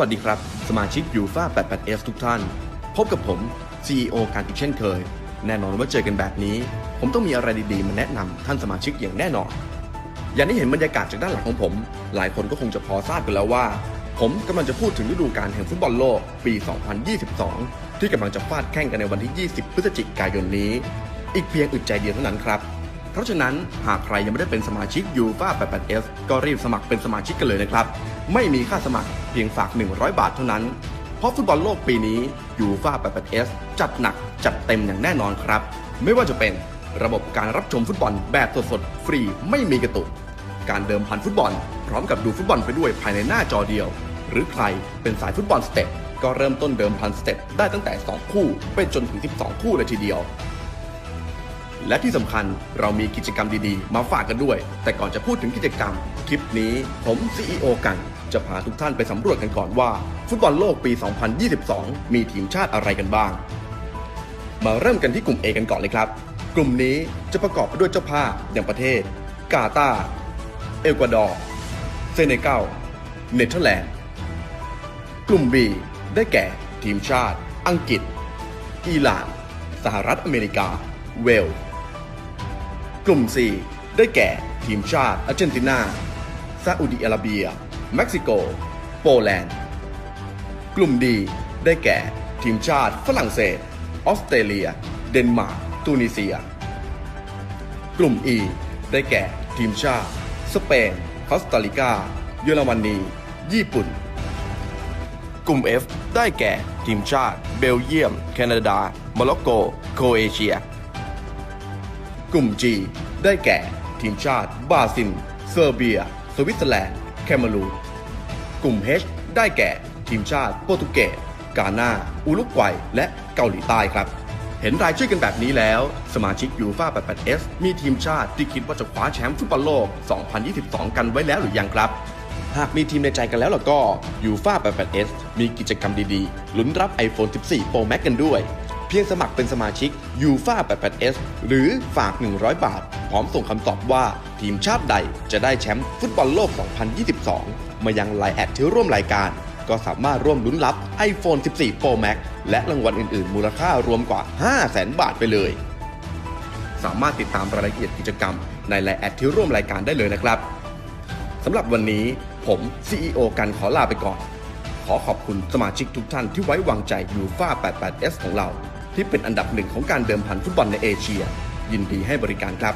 วัสดีครับ สมาชิกยูฟ่า 88F ทุกท่าน พบกับผม CEO การอีกเช่นเคย แน่นอนว่าเจอกันแบบนี้ ผมต้องมีอะไรดีๆ มาแนะนำท่านสมาชิกอย่างแน่นอน อย่างที่เห็นบรรยากาศจากด้านหลังของผม หลายคนก็คงจะพอทราบกันแล้วว่า ผมกำลังจะพูดถึงฤดูกาลแห่งฟุตบอลโลกปี 2022 ที่กำลังจะฟาดแข่งกันในวันที่ 20 พฤศจิกายนนี้ อีกเพียงอึดใจเดียวเท่านั้นครับ เพราะฉะนั้นหากใครยังไม่ได้เป็นสมาชิกยูฟ่า 88F ก็รีบสมัครเป็นสมาชิกกันเลยนะครับ ไม่มีค่าสมัครเพียงฝาก 100 บาทเท่านั้น เพราะฟุตบอลโลกปีนี้ยูฟ่า 88F จัดหนักจัดเต็มอย่างแน่นอนครับ ไม่ว่าจะเป็นระบบการรับชมฟุตบอลแบบสดๆฟรีไม่มีกระตุก การเดิมพันฟุตบอล พร้อมกับดูฟุตบอลไปด้วยภายในหน้าจอเดียว หรือใครเป็นสายฟุตบอลสเต็ปก็เริ่มต้นเดิมพันสเต็ปได้ตั้งแต่ 2 คู่ ไปจนถึง 12 คู่เลยทีเดียว และที่สำคัญเรามีกิจกรรมดีๆ มาฝากกันด้วย แต่ก่อนจะพูดถึงกิจกรรม คลิปนี้ผม CEO กัน จะพาทุกท่านไปสำรวจกันก่อนว่า ฟุตบอลโลกปี 2022 มีทีมชาติอะไรกันบ้าง มาเริ่มกันที่กลุ่ม A กันก่อนเลยครับ กลุ่มนี้จะประกอบไปด้วยเจ้าภาพอย่างประเทศ กาตาร์เอกวาดอร์ เซเนกัลเนเธอร์แลนด์ กลุ่ม B ได้แก่ ทีมชาติ อังกฤษ อิหร่าน สหรัฐอเมริกา เวลส์ กลุ่ม C ได้แก่ ทีมชาติอาร์เจนตินาซาอุดิอาระเบีย เม็กซิโก โปแลนด์ กลุ่ม D ได้แก่ ทีมชาติฝรั่งเศส ออสเตรเลีย เดนมาร์ก ตูนิเซีย กลุ่ม E ได้แก่ ทีมชาติ สเปน คอสตาริกา เยอรมนี ญี่ปุ่น กลุ่ม F ได้แก่ ทีมชาติ เบลเยียม แคนาดา โมร็อกโก โครเอเชีย กลุ่ม G ได้แก่ ทีมชาติบราซิล เซอร์เบีย สวิตเซอร์แลนด์ แคเมรูน กลุ่ม H ได้แก่ ทีมชาติโปรตุเกส กานาอุรุกวัย และเกาหลีใต้ครับ เห็นรายชื่อกันแบบนี้แล้ว สมาชิกยูฟ่า 88S มีทีมชาติที่คิดว่าจะคว้าแชมป์ฟุตบอลโลก 2022 กันไว้แล้วหรือยังครับหากมีทีมในใจกันแล้วล่ะก็ยูฟ่า 88S มีกิจกรรมดีๆ ลุ้นรับ iPhone 14 Pro Max กันด้วย เพียงสมัครเป็นสมาชิกยูฟ่า 88S หรือฝาก 100 บาท พร้อมส่งคำตอบว่าทีมชาติใดจะได้แชมป์ฟุตบอลโลก 2022 มายังไลน์แอดที่ร่วมรายการ ก็สามารถร่วมลุ้นรับ iPhone 14 Pro Max และรางวัลอื่น ๆ มูลค่ารวมกว่า 500,000 บาทไปเลย สามารถติดตามรายละเอียดกิจกรรมในไลน์แอดที่ร่วมรายการได้เลยนะครับสำหรับวันนี้ผม CEO กันขอลาไปก่อน ขอขอบคุณสมาชิกทุกท่านที่ไว้วางใจยูฟ่า 88S ของเรา ที่เป็นอันดับหนึ่งของการเดิมพันฟุตบอลในเอเชีย ยินดีให้บริการครับ